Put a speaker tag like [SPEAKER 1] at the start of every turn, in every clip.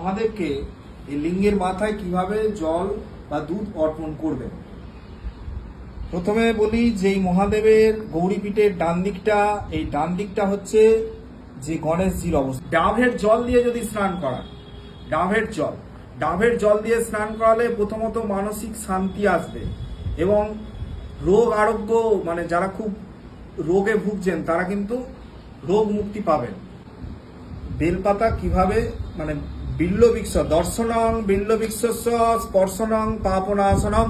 [SPEAKER 1] মহাদেবকে এই লিঙ্গের মাথায় কীভাবে জল বা দুধ অর্পণ করবেন প্রথমে বলি যে এই মহাদেবের গৌরীপীঠের ডান দিকটা, এই ডান দিকটা হচ্ছে যে গণেশজির অবস্থা। ডাবের জল দিয়ে যদি স্নান করান ডাবের জল ডাবের জল দিয়ে স্নান করালে প্রথমত মানসিক শান্তি আসবে এবং রোগ আরোগ্য মানে যারা খুব রোগে ভুগছেন, তারা কিন্তু রোগ মুক্তি পাবেন। বেলপাতা কীভাবে মানে বিল্লবৃক্ষ দর্শনং বিল্লবৃক্ষ স্পর্শনং, পাপনাশনম,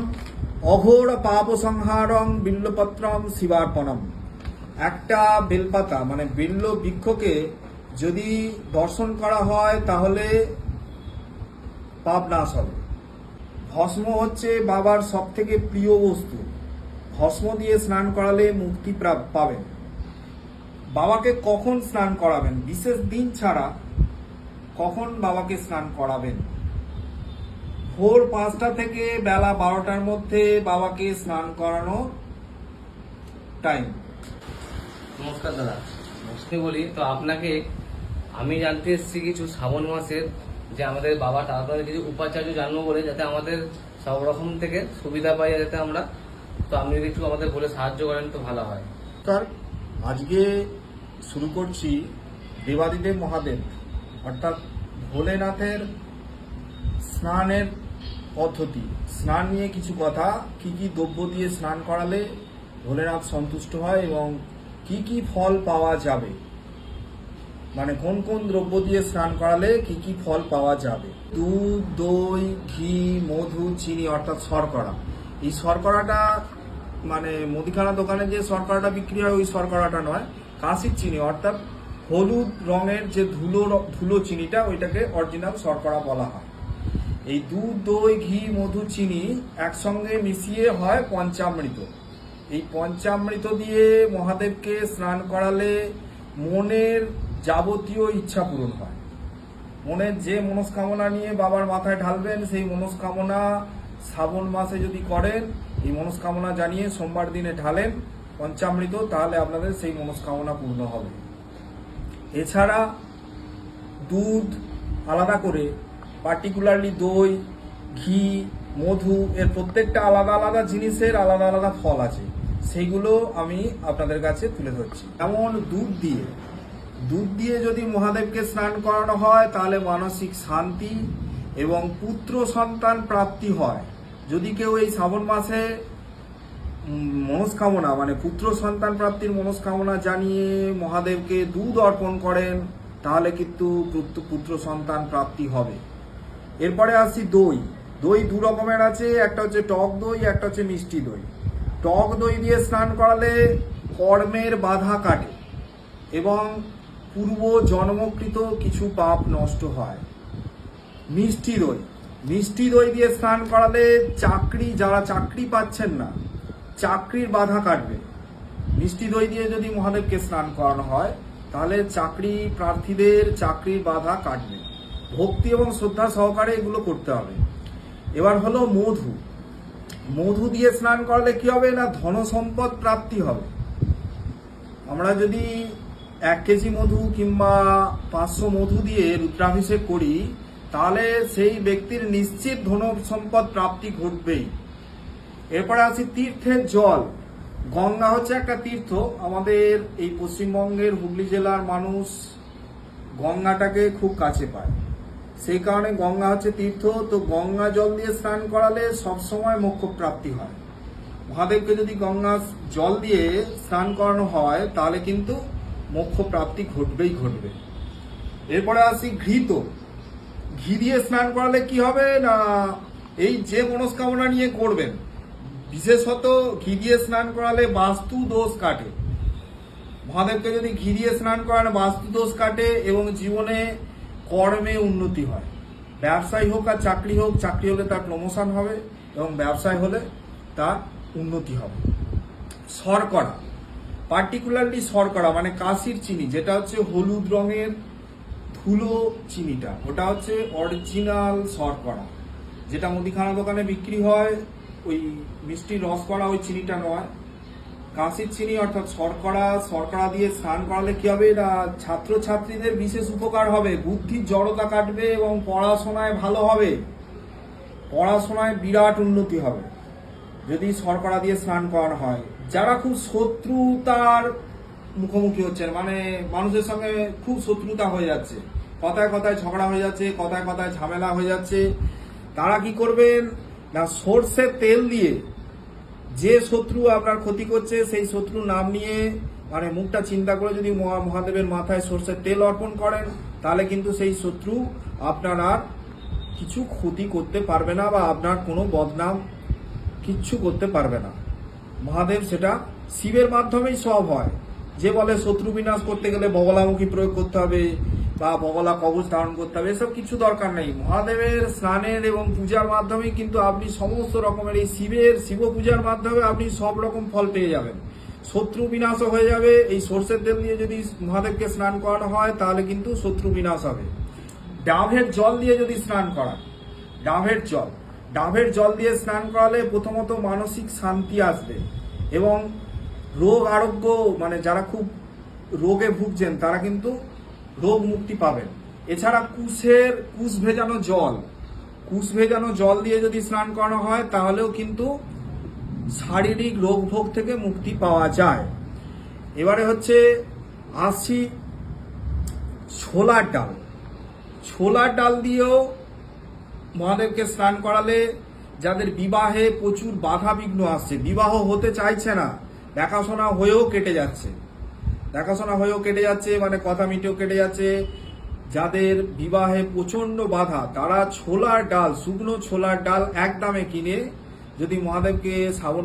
[SPEAKER 1] অঘোর পাপ সংহারং বিল্লপত্রম শিবার্পণম। একটা বেলপাতা মানে বিল্ল বৃক্ষকে যদি দর্শন করা হয়, তাহলে পাপ নাশ হবে। ভস্ম হচ্ছে বাবার সব থেকে প্রিয় বস্তু। ভস্ম দিয়ে স্নান করালে মুক্তি পাবেন। বাবাকে কখন স্নান করাবেন? বিশেষ দিন ছাড়া কখন বাবাকে স্নান করাবেন? ভোর পাঁচটা থেকে বেলা বারোটার মধ্যে বাবাকে স্নান করানো টাইম
[SPEAKER 2] নমস্কার দাদা। নমস্তে বলি। তো আপনাকে আমি জানতে এসেছি কিছু শ্রাবণ মাসের যে আমাদের বাবা তাড়াতাড়ি কিছু উপাচার্য জানব বলে যাতে আমাদের সব রকম থেকে সুবিধা পাই যাতে আমরা তো আপনি যদি একটু আমাদের বলে সাহায্য করেন তো ভালো হয়।
[SPEAKER 1] নমস্কার। আজকে শুরু করছি দেবাদিদেব মহাদেব। অর্থাৎ ভোলেনাথের স্নানের পদ্ধতি। স্নান নিয়ে কিছু কথা, কি কি দ্রব্য দিয়ে স্নান করালে ভোলেনাথ সন্তুষ্ট হয় এবং কি কি ফল পাওয়া যাবে? মানে কোন কোন দ্রব্য দিয়ে স্নান করালে কি কি ফল পাওয়া যাবে? দুধ, দই, ঘি, মধু, চিনি অর্থাৎ শর্করা। এই শর্করাটা মানে মুদিখানা দোকানে যে শর্করাটা বিক্রি হয়, ওই শর্করাটা নয়, কাশির চিনি অর্থাৎ হলুদ রঙের যে ধুলো ধুলো চিনিটা, ওইটাকে অরিজিনাল শর্করা বলা হয়। এই দুধ, দই, ঘি, মধু, চিনি একসঙ্গে মিশিয়ে হয় পঞ্চামৃত। এই পঞ্চামৃত দিয়ে মহাদেবকে স্নান করালে মনের যাবতীয় ইচ্ছা পূরণ হয়। মনের যে মনস্কামনা নিয়ে বাবার মাথায় ঢালবেন, সেই মনস্কামনা শ্রাবণ মাসে যদি করেন, এই মনস্কামনা জানিয়ে সোমবার দিনে ঢালেন পঞ্চামৃত, তাহলে আপনাদের সেই মনস্কামনা পূর্ণ হবে। এছাড়া দুধ আলাদা করে পার্টিকুলারলি দই, ঘি, মধু, এর প্রত্যেকটা আলাদা আলাদা জিনিসের আলাদা আলাদা ফল আছে। সেইগুলো আমি আপনাদের কাছে তুলে ধরছি। যেমন দুধ দিয়ে। দুধ দিয়ে যদি মহাদেবকে স্নান করানো হয়, তাহলে মানসিক শান্তি এবং পুত্র সন্তান প্রাপ্তি হয়। যদি কেউ এই শ্রাবণ মাসে মনস্কামনা মানে পুত্র সন্তান প্রাপ্তির মনস্কামনা জানিয়ে মহাদেবকে দুধ অর্পণ করেন, তাহলে কিন্তু পুত্র- সন্তান প্রাপ্তি হবে। এরপরে আসছি দই। দই দু রকমের আছে, একটা হচ্ছে টক দই, একটা হচ্ছে মিষ্টি দই। টক দই দিয়ে স্নান করালে কর্মের বাধা কাটে এবং পূর্ব জন্মকৃত কিছু পাপ নষ্ট হয়। মিষ্টি দই। মিষ্টি দই দিয়ে স্নান করালে চাকরি, যারা চাকরি পাচ্ছেন না চাকরির বাধা কাটবে। মিষ্টি দই দিয়ে যদি মহাদেবকে স্নান করানো হয়, তাহলে চাকরি প্রার্থীদের চাকরির বাধা কাটবে। ভক্তি এবং শ্রদ্ধা সহকারে এগুলো করতে হবে। এবার হলো মধু। মধু দিয়ে স্নান করালে কি হবে না? ধন সম্পদ প্রাপ্তি হবে। আমরা যদি এক কেজি মধু কিংবা পাঁচশো মধু দিয়ে রুদ্রাভিষেক করি, তাহলে সেই ব্যক্তির নিশ্চিত ধন সম্পদ প্রাপ্তি ঘটবেই। এরপরে আসি তীর্থের জল। গঙ্গা হচ্ছে একটা তীর্থ। আমাদের এই পশ্চিমবঙ্গের হুগলি জেলার মানুষ গঙ্গাটাকে খুব কাছে পায়। সেই কারণে গঙ্গা হচ্ছে তীর্থ। তো গঙ্গা জল দিয়ে স্নান করালে সবসময় মোক্ষ প্রাপ্তি হয়। মহাদেবকে যদি গঙ্গা জল দিয়ে স্নান করানো হয়, তাহলে কিন্তু মোক্ষ প্রাপ্তি ঘটবেই ঘটবে। এরপরে আসি ঘৃত। ঘি দিয়ে স্নান করালে কি হবে না? এই যে মনস্কামনা নিয়ে করবেন বিশেষত ঘি দিয়ে স্নান করালে বাস্তু দোষ কাটে। মহাদেবকে যদি ঘি দিয়ে স্নান করান, বাস্তু দোষ কাটে এবং জীবনে কর্মে উন্নতি হয়। ব্যবসায়ী হোক আর চাকরি হোক, চাকরি হলে তার প্রমোশন হবে এবং ব্যবসায় হলে তার উন্নতি হবে। শর্করা পার্টিকুলারলি শর্করা মানে কাশির চিনি, যেটা হচ্ছে হলুদ রঙের ধুলো চিনিটা, ওটা হচ্ছে অরিজিনাল শর্করা, যেটা মুদিখানা দোকানে বিক্রি হয় ওই মিষ্টি রস করা ওই চিনিটা নয়। কাশির চিনি অর্থাৎ শর্করা শর্করা দিয়ে স্নান করালে কি হবে? না ছাত্র ছাত্রীদের বিশেষ উপকার হবে। বুদ্ধির জড়তা কাটবে এবং পড়াশোনায় ভালো হবে। পড়াশোনায় বিরাট উন্নতি হবে। যদি শর্করা দিয়ে স্নান করানো হয়। যারা খুব শত্রুতার মুখোমুখি হচ্ছেন মানে মানুষের সঙ্গে খুব শত্রুতা হয়ে যাচ্ছে। কথায় কথায় ঝগড়া হয়ে যাচ্ছে, কথায় কথায় ঝামেলা হয়ে যাচ্ছে। তারা কি করবেন? না সর্ষের তেল দিয়ে যে শত্রু আপনার ক্ষতি করছে, সেই শত্রুর নাম নিয়ে মানে মুখটা চিন্তা করে যদি মহা- মহাদেবের মাথায় সর্ষের তেল অর্পণ করেন, তাহলে কিন্তু সেই শত্রু আপনার আর কিছু ক্ষতি করতে পারবে না বা আপনার কোনো বদনাম কিচ্ছু করতে পারবে না। মহাদেব সেটা শিবের মাধ্যমেই সব হয়। যে বলে শত্রু বিনাশ করতে গেলে বগলামুখী প্রয়োগ করতে হবে বা বগলা কবচ ধারণ করতে হবে, এসব কিছু দরকার নেই। মহাদেবের স্নানের এবং পূজার মাধ্যমে কিন্তু আপনি সমস্ত রকমের এই শিবের, শিব পূজার মাধ্যমে আপনি সব রকম ফল পেয়ে যাবেন। শত্রু বিনাশও হয়ে যাবে। এই সর্ষের তেল দিয়ে যদি মহাদেবকে স্নান করানো হয়, তাহলে কিন্তু শত্রু বিনাশ হবে। ডাবের জল দিয়ে যদি স্নান করান ডাবের জল ডাবের জল দিয়ে স্নান করালে প্রথমত মানসিক শান্তি আসবে এবং রোগ আরোগ্য মানে যারা খুব রোগে ভুগছেন, তারা কিন্তু রোগ মুক্তি পাবেন। এছাড়া কুশের, কুশ ভেজানো জল। কুশ ভেজানো জল দিয়ে যদি স্নান করানো হয়, তাহলেও কিন্তু শারীরিক রোগ ভোগ থেকে মুক্তি পাওয়া যায়। এবারে হচ্ছে আসছি ছোলার ডাল। ছোলার ডাল দিয়েও মহাদেবকে স্নান করালে যাদের বিবাহে প্রচুর বাধা বিঘ্ন আসছে, বিবাহ হতে চাইছে না, দেখাশোনা হয়েও কেটে যাচ্ছে। দেখাশোনা হয়েও কেটে যাচ্ছে মানে কথা মিটেও কেটে যাচ্ছে। যাদের বিবাহে প্রচণ্ড বাধা, তারা ছোলার ডাল, শুকনো ছোলার ডাল এক দামে কিনে যদি মহাদেবকে শ্রাবণ